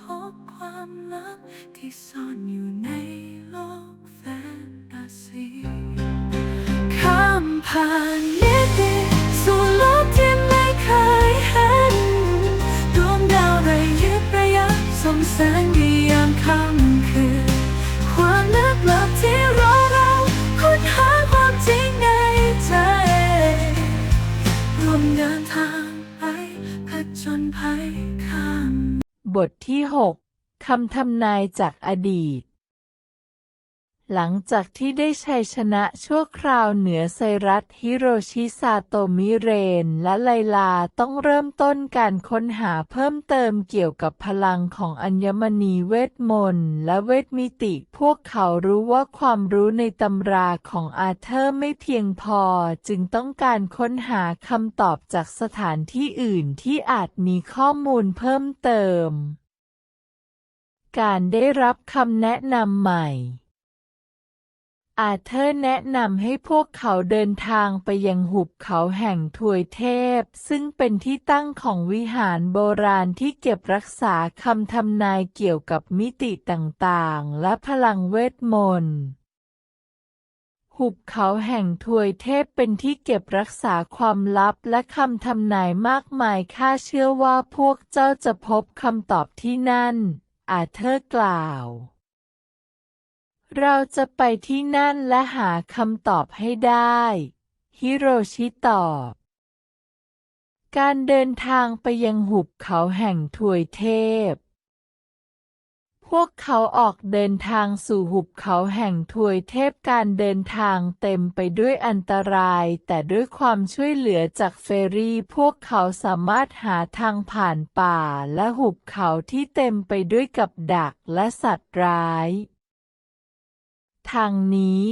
พบความลับที่ซ่อนอยู่ในโลกแฟนตาซีข้ามผ่านนิติสู่โลกที่ไม่เคยเห็นดวงดาวระยิบระยับส่องแสงดียามค่ำคืนความลึกลับที่รอเราค้นหาความจริงในใจรวมเดินทางไปผจญภัย บทที่ 6 คำทำนายจากอดีต หลังจากที่ได้ชัยชนะชั่วคราวเหนือไซรัสฮิโรชิซาโตมิเรน และไลลาต้องเริ่มต้นการค้นหาเพิ่มเติมเกี่ยวกับพลังของอัญมณีเวทมนต์และเวทมิติ พวกเขารู้ว่าความรู้ในตำราของอาเธอร์ไม่เพียงพอ จึงต้องการค้นหาคำตอบจากสถานที่อื่นที่อาจมีข้อมูลเพิ่มเติม การได้รับคำแนะนำใหม่ อาเธอร์แนะนำให้พวกเขาเดินทางไปยังหุบเขาแห่งถวยเทพ ซึ่งเป็นที่ตั้งของวิหารโบราณที่เก็บรักษาคำทำนายเกี่ยวกับมิติต่างๆ และพลังเวทมนต์หุบเขาแห่งถวยเทพเป็นที่เก็บรักษาความลับและคำทำนายมากมายข้าเชื่อว่าพวกเจ้าจะพบคำตอบที่นั่น อาเธอร์กล่าว เราจะไปที่นั่นและหาคำตอบให้ได้ ฮิโรชิตอบ การเดินทางไปยังหุบเขาแห่งถวยเทพ พวกเขาออกเดินทางสู่หุบเขาแห่งถวยเทพการเดินทางเต็มไปด้วยอันตราย แต่ด้วยความช่วยเหลือจากเฟรรี่ พวกเขาสามารถหาทางผ่านป่าและหุบเขาที่เต็มไปด้วยกับดักและสัตว์ร้าย ทางนี้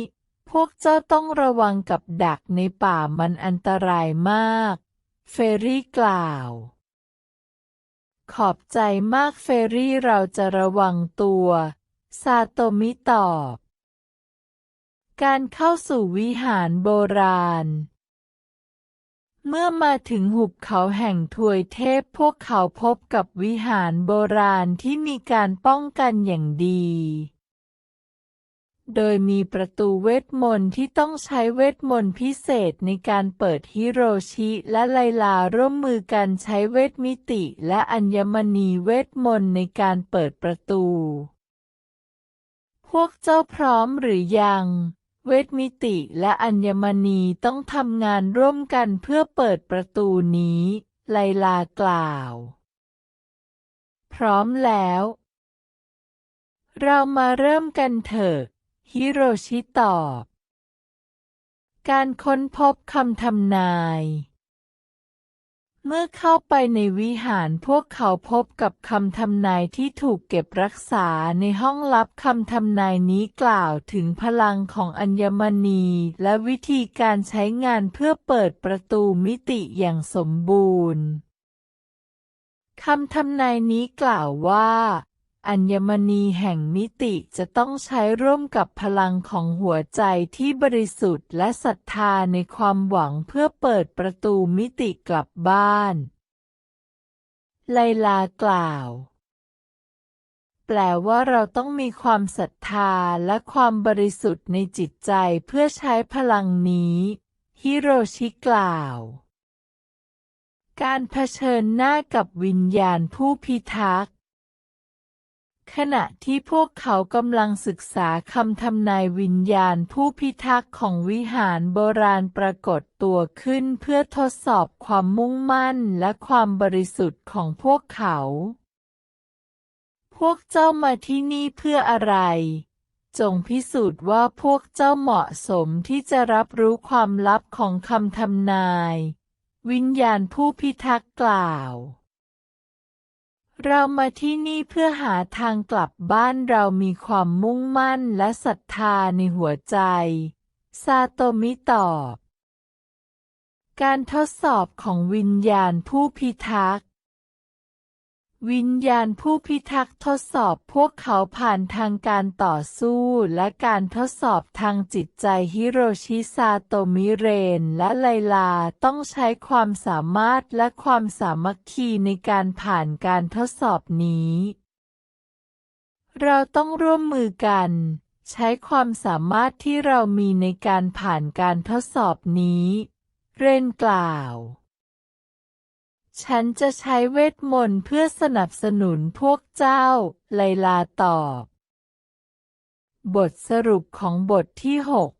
พวกเจ้าต้องระวังกับดักในป่ามันอันตรายมาก เฟรี่กล่าว ขอบใจมากเฟรรี่เราจะระวังตัว ซาโตมิตอบ การเข้าสู่วิหารโบราณเมื่อมาถึงหุบเขาแห่งถวยเทพพวกเขาพบกับวิหารโบราณที่มีการป้องกันอย่างดี โดยมีประตูเวทมนต์ที่ต้องใช้เวทมนต์พิเศษในการเปิดฮิโรชิและไลลาร่วมมือกันใช้เวทมิติและอัญมณีเวทมนต์ในการเปิดประตู พวกเจ้าพร้อมหรือยังเวทมิติและอัญมณีต้องทำงานร่วมกันเพื่อเปิดประตูนี้ ไลลากล่าว พร้อมแล้ว เรามาเริ่มกันเถอะ ฮิโรชิตอบ การค้นพบคำทำนาย เมื่อเข้าไปในวิหารพวกเขาพบกับคำทำนายที่ถูกเก็บรักษาในห้องลับคำทำนายนี้กล่าวถึงพลังของอัญมณีและวิธีการใช้งานเพื่อเปิดประตูมิติอย่างสมบูรณ์คำทำนายนี้กล่าวว่า อัญมณีแห่งมิติจะต้องใช้ร่วมกับพลังของหัวใจที่บริสุทธิ์และศรัทธาในความหวังเพื่อเปิดประตูมิติกลับบ้าน ไลลากล่าว แปลว่าเราต้องมีความศรัทธาและความบริสุทธิ์ในจิตใจเพื่อใช้พลังนี้ ฮิโรชิกล่าวการเผชิญหน้ากับวิญญาณผู้พิทักษ์ ขณะที่พวกเขากำลังศึกษาคำทำนายวิญญาณผู้พิทักษ์ของวิหารโบราณปรากฏตัวขึ้นเพื่อทดสอบความมุ่งมั่นและความบริสุทธิ์ของพวกเขา พวกเจ้ามาที่นี่เพื่ออะไร จงพิสูจน์ว่าพวกเจ้าเหมาะสมที่จะรับรู้ความลับของคำทำนาย วิญญาณผู้พิทักษ์กล่าว เรามาที่นี่เพื่อหาทางกลับบ้านเรามีความมุ่งมั่นและศรัทธาในหัวใจ ซาโตมิตอบ การทดสอบของวิญญาณผู้พิทักษ์ วิญญาณผู้พิทักษ์ทดสอบพวกเขาผ่านทางการต่อสู้และการทดสอบทางจิตใจฮิโรชิซาโตมิเรนและไลลาต้องใช้ความสามารถและความสามัคคีในการผ่านการทดสอบนี้ เราต้องร่วมมือกัน ใช้ความสามารถที่เรามีในการผ่านการทดสอบนี้ เรนกล่าว ฉันจะใช้เวทมนต์เพื่อสนับสนุนพวกเจ้า ไลลาตอบ บทสรุปของบทที่6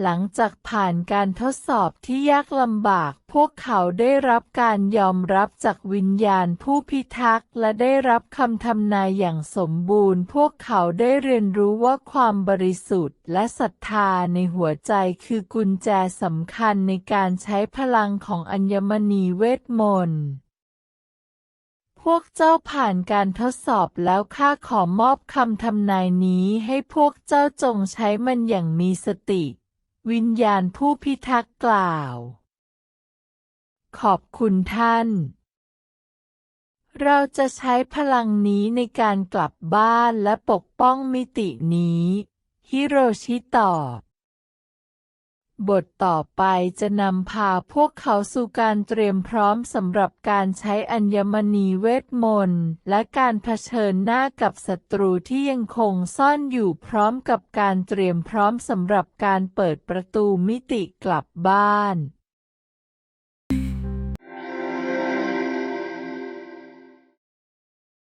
หลังจากผ่านการทดสอบที่ยากลำบาก พวกเขาได้รับการยอมรับจากวิญญาณผู้พิทักษ์และได้รับคำทำนายอย่างสมบูรณ์ พวกเขาได้เรียนรู้ว่าความบริสุทธิ์และศรัทธาในหัวใจคือกุญแจสำคัญในการใช้พลังของอัญมณีเวทมนต์พวกเจ้าผ่านการทดสอบแล้วข้าขอมอบคำทำนายนี้ให้พวกเจ้าจงใช้มันอย่างมีสติ วิญญาณผู้พิทักษ์กล่าว ขอบคุณท่าน เราจะใช้พลังนี้ในการกลับบ้านและปกป้องมิตินี้ ฮิโรชิตอบ บทต่อไปจะนำพาพวกเขาสู่การเตรียมพร้อมสำหรับการใช้อัญมณีเวทมนต์ และการเผชิญหน้ากับศัตรูที่ยังคงซ่อนอยู่พร้อมกับการเตรียมพร้อมสำหรับการเปิดประตูมิติกลับบ้าน